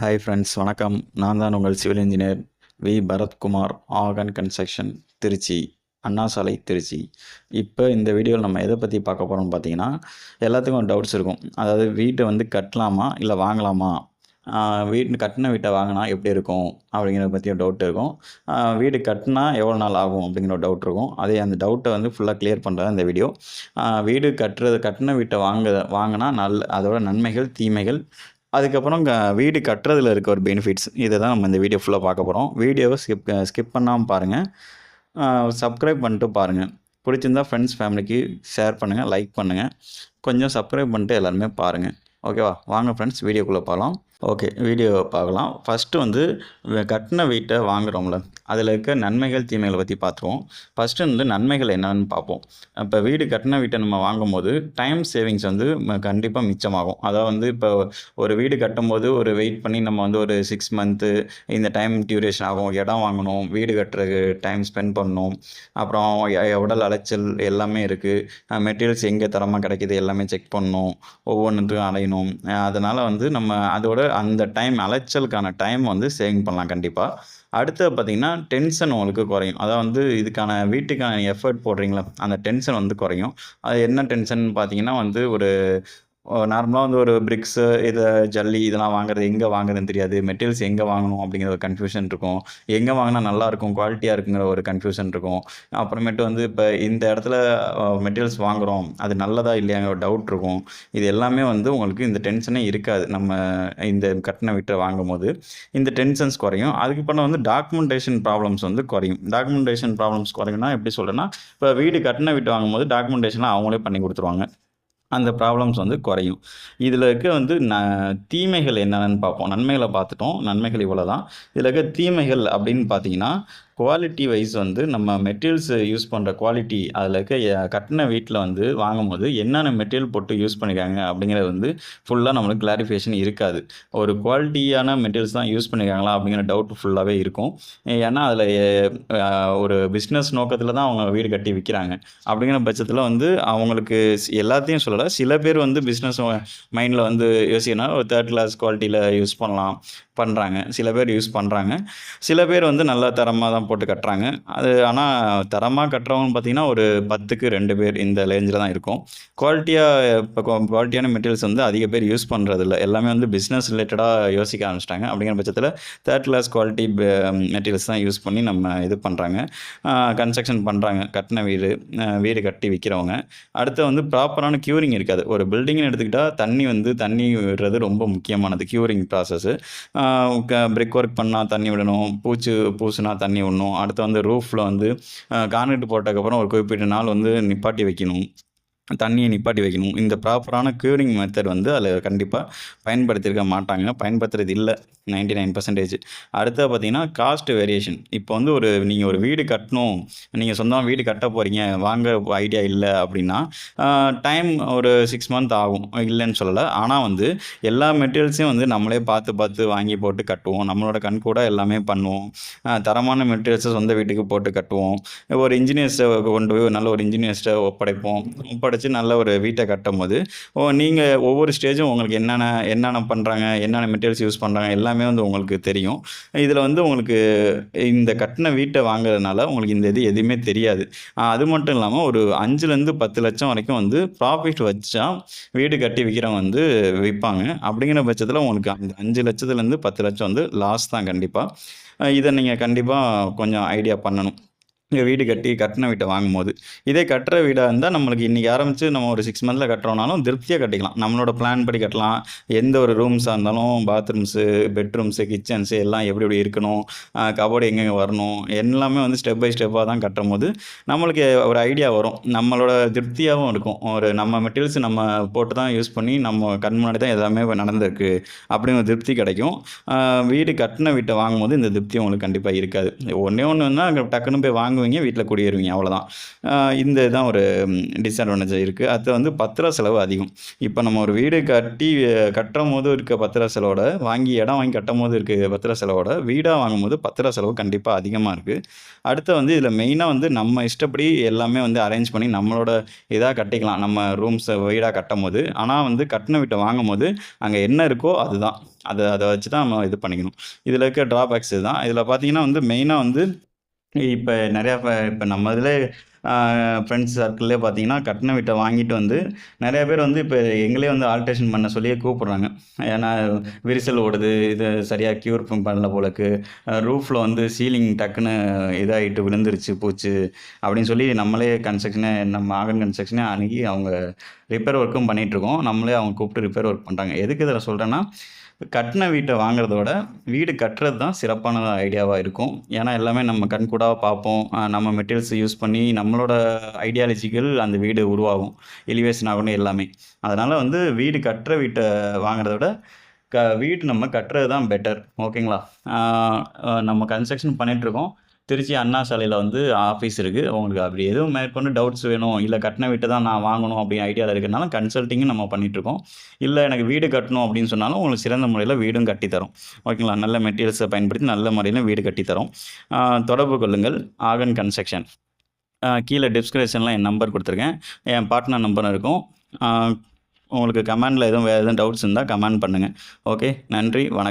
Hi friends வணக்கம். நான் தான் உங்கள் civil engineer V. Bharathkumar Agan construction Trichy Anna சாலை திருச்சி. இப்போ இந்த வீடியோவில் நம்ம எதை பற்றி பார்க்க போகிறோம்னு பார்த்தீங்கன்னா எல்லாத்துக்கும் டவுட்ஸ் இருக்கும். அதாவது வீட்டை வந்து கட்டலாமா இல்லை வாங்கலாமா? வீட்டு கட்டின வீட்டை வாங்கினா எப்படி இருக்கும்? அப்படிங்கிறத பற்றி ஒரு டவுட் இருக்கும். வீடு கட்டினா எவ்வளோ நாள் ஆகும் அப்படிங்கிற ஒரு டவுட் இருக்கும். அதே அந்த டவுட்டை வந்து ஃபுல்லாக கிளியர் பண்ணுறது இந்த வீடியோ வீடு கட்டுறது கட்டின வீட்டை வாங்க வாங்கினா நல்ல அதோட நன்மைகள் தீமைகள் அதுக்கப்புறம் க- வீடு கட்டுறதுல இருக்க ஒரு பெனிஃபிட்ஸ் இதை தான் நம்ம இந்த வீடியோ ஃபுல்லாக பார்க்க போகிறோம் வீடியோவை ஸ்கிப் ஸ்கிப் பண்ணாமல் பாருங்கள் சப்ஸ்கிரைப் பண்ணிட்டு பாருங்கள் பிடிச்சிருந்தா ஃப்ரெண்ட்ஸ் ஃபேமிலிக்கு ஷேர் பண்ணுங்கள் லைக் பண்ணுங்கள் கொஞ்சம் சப்ஸ்கிரைப் பண்ணிட்டு எல்லாருமே பாருங்கள் ஓகேவா வாங்க ஃப்ரெண்ட்ஸ் வீடியோக்குள்ளே போகலாம் ஓகே வீடியோ பார்க்கலாம். ஃபஸ்ட்டு வந்து கட்டின வீட்டை வாங்குகிறோம்ல அதில் இருக்க நன்மைகள் தீமைகளை பற்றி பார்த்துருவோம். ஃபஸ்ட்டு வந்து நன்மைகள் என்னன்னு பார்ப்போம். இப்போ வீடு கட்டின வீட்டை நம்ம வாங்கும்போது டைம் சேவிங்ஸ் வந்து கண்டிப்பாக மிச்சமாகும். அதாவது வந்து இப்போ ஒரு வீடு கட்டும்போது ஒரு வெயிட் பண்ணி நம்ம வந்து ஒரு சிக்ஸ் மந்த்து இந்த டைம் டியூரேஷன் ஆகும். இடம் வாங்கணும் வீடு கட்டுறதுக்கு டைம் ஸ்பெண்ட் பண்ணணும். அப்புறம் எ- உடல் அலைச்சல் எல்லாமே இருக்குது மெட்டீரியல்ஸ் எங்கே தரமாக கிடைக்கிது எல்லாமே செக் பண்ணணும். ஒவ்வொன்றுக்கும் அலையணும் அதனால் வந்து நம்ம அதோட அந்த டைம் அலைச்சலுக்கான டைம் வந்து சேவிங் பண்ணலாம் கண்டிப்பாக அடுத்து பார்த்திங்கன்னா டென்ஷன் உங்களுக்கு குறையும். அதாவது வந்து இதுக்கான வீட்டுக்கான எஃபர்ட் போடுறீங்களா? அந்த டென்ஷன் வந்து குறையும். அது என்ன டென்ஷன் பார்த்தீங்கன்னா வந்து ஒரு நார்மலாக வந்து ஒரு பிரிக்ஸு இதை ஜல்லி இதெல்லாம் வாங்குறது எங்கே வாங்குறதுன்னு தெரியாது. மெட்டீரியல்ஸ் எங்கே வாங்கணும் அப்படிங்கிற ஒரு கன்ஃபியூஷன் இருக்கும். எங்கே வாங்கினா நல்லாயிருக்கும் குவாலிட்டியாக இருக்குங்கிற ஒரு கன்ஃபியூஷன் இருக்கும். அப்புறமேட்டு வந்து இப்போ இந்த இடத்துல மெட்டீரியல்ஸ் வாங்குகிறோம் அது நல்லதா இல்லையாங்கிற ஒரு டவுட் இருக்கும். இது எல்லாமே வந்து உங்களுக்கு இந்த டென்ஷனே இருக்காது. நம்ம இந்த கட்டின வீட்டை வாங்கும்போது இந்த டென்ஷன்ஸ் குறையும். அதுக்கு பண்ண வந்து டாக்குமெண்டேஷன் ப்ராப்ளம்ஸ் வந்து குறையும். டாக்குமெண்டேஷன் ப்ராப்ளம்ஸ் குறையும்னா எப்படி சொல்கிறேன்னா இப்போ வீடு கட்டின வீட்டு வாங்கும்போது டாக்குமெண்டேஷன்லாம் அவங்களே பண்ணி கொடுத்துருவாங்க. அந்த ப்ராப்ளம்ஸ் வந்து குறையும். இதில் இருக்க வந்து ந தீமைகள் என்னென்னு பார்ப்போம். நன்மைகளை பார்த்துட்டோம். நன்மைகள் இவ்வளோ தான் இதில் இருக்க தீமைகள் அப்படின்னு பார்த்தீங்கன்னா குவாலிட்டி வைஸ் வந்து நம்ம மெட்டீரியல்ஸ் யூஸ் பண்ணுற குவாலிட்டி அதில் இருக்க கட்டின வீட்டில் வந்து வாங்கும்போது என்னென்ன மெட்டீரியல் போட்டு யூஸ் பண்ணியிருக்காங்க அப்படிங்கிறது வந்து ஃபுல்லாக நம்மளுக்கு கிளாரிஃபிகேஷன் இருக்காது. ஒரு குவாலிட்டியான மெட்டீரியல்ஸ் தான் யூஸ் பண்ணியிருக்காங்களா அப்படிங்கிற டவுட் ஃபுல்லாகவே இருக்கும். ஏன்னா அதில் ஒரு பிஸ்னஸ் நோக்கத்தில் தான் அவங்க வீடு கட்டி விற்கிறாங்க அப்படிங்கிற பட்சத்தில் வந்து அவங்களுக்கு எல்லாத்தையும் சொல்லலை. சில பேர் வந்து பிஸ்னஸ் மைண்டில் வந்து யோசிக்கணும் ஒரு தேர்ட் கிளாஸ் குவாலிட்டியில் யூஸ் பண்ணலாம். பண்ணுறாங்க சில பேர் யூஸ் பண்ணுறாங்க சில பேர் வந்து நல்ல தரமாக தான் போட்டு கட்டுறாங்க. அது ஆனால் தரமாக கட்டுறவங்க பார்த்தீங்கன்னா ஒரு பத்துக்கு ரெண்டு பேர் இந்த ரேஞ்சில் தான் இருக்கும். குவாலிட்டியாக இப்போ குவாலிட்டியான மெட்டீரியல்ஸ் வந்து அதிக பேர் யூஸ் பண்ணுறதில்ல எல்லாமே வந்து பிஸ்னஸ் ரிலேட்டடாக யோசிக்க ஆரம்பிச்சிட்டாங்க. அப்படிங்கிற பட்சத்தில் தேர்ட் கிளாஸ் குவாலிட்டி மெட்டீரியல்ஸ் தான் யூஸ் பண்ணி நம்ம இது பண்ணுறாங்க கன்ஸ்ட்ரக்ஷன் பண்ணுறாங்க கட்டின வீடு வீடு கட்டி விற்கிறவங்க அடுத்து வந்து ப்ராப்பரான க்யூரிங் இருக்காது. ஒரு பில்டிங்னு எடுத்துக்கிட்டால் தண்ணி வந்து தண்ணி விடுறது ரொம்ப முக்கியமானது. க்யூரிங் ப்ராசஸ்ஸு பிரிக் ஒர்க் பண்ணால் தண்ணி விடணும் பூச்சி பூசுனா தண்ணி விடணும். அடுத்து வந்து ரூஃபில் வந்து கான்கிரீட் போட்டதுக்கப்புறம் ஒரு குறிப்பிட்ட நாள் வந்து நிப்பாட்டி வைக்கணும். தண்ணியை நிப்பாட்டி வைக்கணும். இந்த ப்ராப்பரான க்யூரிங் மெத்தட் வந்து அதில் கண்டிப்பாக பயன்படுத்தியிருக்க மாட்டாங்க. பயன்படுத்துறது இல்லை. நைன்டி நைன் பர்சன்டேஜ் அடுத்தது பார்த்தீங்கன்னா காஸ்ட் வேரியேஷன் இப்போ வந்து ஒரு நீங்கள் ஒரு வீடு கட்டணும் நீங்கள் சொந்தமாக வீடு கட்ட போகிறீங்க வாங்க ஐடியா இல்லை அப்படின்னா டைம் ஒரு சிக்ஸ் மந்த் ஆகும். இல்லைன்னு சொல்லலை. ஆனால் வந்து எல்லா மெட்டீரியல்ஸையும் வந்து நம்மளே பார்த்து பார்த்து வாங்கி போட்டு கட்டுவோம். நம்மளோட கண் கூட எல்லாமே பண்ணுவோம். தரமான மெட்டீரியல்ஸை சொந்த வீட்டுக்கு போட்டு கட்டுவோம். ஒரு இன்ஜினியர்ஸை கொண்டு போய் நல்ல ஒரு இன்ஜினியர்ஸ்ட்டை ஒப்படைப்போம். ஒப்படைச்சு நல்ல ஒரு வீட்டை கட்டும் போது ஓ நீங்கள் ஒவ்வொரு ஸ்டேஜும் உங்களுக்கு என்னென்ன என்னென்ன பண்ணுறாங்க என்னென்ன மெட்டீரியல்ஸ் யூஸ் பண்ணுறாங்க எல்லாமே வந்து உங்களுக்கு தெரியும். இதில் வந்து உங்களுக்கு இந்த கட்டின வீட்டை வாங்குறதுனால உங்களுக்கு இந்த இது எதுவுமே தெரியாது. அது மட்டும் இல்லாமல் ஒரு அஞ்சுலேருந்து பத்து லட்சம் வரைக்கும் வந்து ப்ராஃபிட் வச்சா வீடு கட்டி விற்கிறவங்க வந்து விற்பாங்க அப்படிங்கிற பட்சத்தில் உங்களுக்கு அந்த அஞ்சு லட்சத்துலேருந்து பத்து லட்சம் வந்து லாஸ் தான் கண்டிப்பாக இதை நீங்கள் கண்டிப்பாக கொஞ்சம் ஐடியா பண்ணணும். இங்கே வீடு கட்டி கட்டின வீட்டை வாங்கும்போது. இதே கட்டுற வீடாக இருந்தால் நம்மளுக்கு இன்றைக்கி ஆரம்பித்து நம்ம ஒரு சிக்ஸ் மந்தில் கட்டுறோம்னாலும் திருப்தியாக கட்டிக்கலாம். நம்மளோட பிளான் படி கட்டலாம். எந்த ஒரு ரூம்ஸாக இருந்தாலும் பாத்ரூம்ஸு பெட்ரூம்ஸு கிச்சன்ஸு எல்லாம் எப்படி எப்படி இருக்கணும் கபோர்டு எங்கெங்கே வரணும் எல்லாமே வந்து ஸ்டெப் பை ஸ்டெப்பாக தான் கட்டும் போது நம்மளுக்கு ஒரு ஐடியா வரும். நம்மளோட திருப்தியாகவும் இருக்கும். ஒரு நம்ம மெட்டீரியல்ஸ் நம்ம போட்டு தான் யூஸ் பண்ணி நம்ம கண் முன்னாடி தான் எல்லாமே நடந்திருக்கு அப்படிங்கிற திருப்தி கிடைக்கும். வீடு கட்டின வீட்டை வாங்கும்போது இந்த திருப்தி உங்களுக்கு கண்டிப்பாக இருக்காது. ஒன்றே ஒன்று வந்து டக்குன்னு போய் வாங்குவீங்க வாங்குவீங்க வீட்டில் குடியேறுவீங்க அவ்வளோதான் இந்த இதுதான் ஒரு டிஸ்அட்வான்டேஜ் இருக்குது அது வந்து பத்திர செலவு அதிகம். இப்போ நம்ம ஒரு வீடு கட்டி கட்டும் போது இருக்க பத்திர செலவோட வாங்கி இடம் வாங்கி கட்டும் போது இருக்க பத்திர செலவோட வீடாக வாங்கும்போது பத்திர செலவு கண்டிப்பாக அதிகமாக இருக்குது அடுத்து வந்து இதில் மெயினாக வந்து நம்ம இஷ்டப்படி எல்லாமே வந்து அரேஞ்ச் பண்ணி நம்மளோட இதாக கட்டிக்கலாம். நம்ம ரூம்ஸை வீடாக கட்டும் போது ஆனால் வந்து கட்டின வீட்டை வாங்கும் போது அங்கே என்ன இருக்கோ அதுதான். அதை அதை வச்சு தான் நம்ம இது பண்ணிக்கணும். இதில் இருக்க ட்ராபேக்ஸ் இதுதான். இதில் பார்த்தீங்கன்னா வந்து மெயினாக வந்து இப்போ நிறையா இப்போ நம்ம இதில் ஃப்ரெண்ட்ஸ் சர்க்கிள்லே பார்த்தீங்கன்னா கட்டின வீட்டை வாங்கிட்டு வந்து நிறைய பேர் வந்து இப்போ எங்களே வந்து ஆல்ட்ரேஷன் பண்ண சொல்லியே கூப்பிட்றாங்க. ஏன்னா விரிசல் ஓடுது இது சரியாக க்யூர் பண்ணல போலக்கு. ரூஃபில் வந்து சீலிங் டக்குன்னு இதாகிட்டு விழுந்துருச்சு போச்சு அப்படின்னு சொல்லி நம்மளே கன்ஸ்ட்ரக்ஷனே நம்ம ஆகன் கன்ஸ்ட்ரக்ஷனே அணுகி அவங்க ரிப்பேர் ஒர்க்கும் பண்ணிகிட்ருக்கோம் நம்மளே அவங்க கூப்பிட்டு ரிப்பேர் ஒர்க் பண்ணுறாங்க எதுக்கு இதில் சொல்கிறேன்னா கட்டின வீட்டை வாங்குறத விட வீடு கட்டுறது தான் சிறப்பான ஐடியாவாக இருக்கும். ஏன்னா எல்லாமே நம்ம கண்கூடாக பார்ப்போம். நம்ம மெட்டீரியல்ஸ் யூஸ் பண்ணி நம்மளோட ஐடியாலஜிகள் அந்த வீடு உருவாகும். எலிவேஷன் ஆகணும் எல்லாமே. அதனால் வந்து வீடு கட்டுற வீட்டை வாங்குறத விட க வீடு நம்ம கட்டுறது தான் பெட்டர் ஓகேங்களா நம்ம கன்ஸ்ட்ரக்ஷன் பண்ணிகிட்ருக்கோம் திருச்சி அண்ணா சாலையில் வந்து ஆஃபீஸ் இருக்குது உங்களுக்கு அப்படி எதுவும் மேற்கொண்டு டவுட்ஸ் வேணும் இல்லை கட்டின வீட்டை தான் நான் வாங்கணும் அப்படின்னு ஐடியாவில் இருக்கிறனால கன்சல்ட்டிங்கும் நம்ம பண்ணிகிட்ருக்கோம் இல்லை எனக்கு வீடு கட்டணும் அப்படின்னு சொன்னாலும் உங்களுக்கு சிறந்த முறையில் வீடும் கட்டித்தரோம் ஓகேங்களா நல்ல மெட்டீரியல்ஸை பயன்படுத்தி நல்ல முறையில் வீடு கட்டித்தரோம் தொடர்பு கொள்ளுங்கள். ஆகன் கன்ஸ்ட்ரக்ஷன் கீழே டிஸ்கிரிப்ஷனில் என் நம்பர் கொடுத்துருக்கேன். என் பார்ட்னர் நம்பரும் இருக்கும். உங்களுக்கு கமெண்டில் எதுவும் வேறு எதுவும் டவுட்ஸ் இருந்தால் கமெண்ட் பண்ணுங்கள் ஓகே நன்றி. வணக்கம்.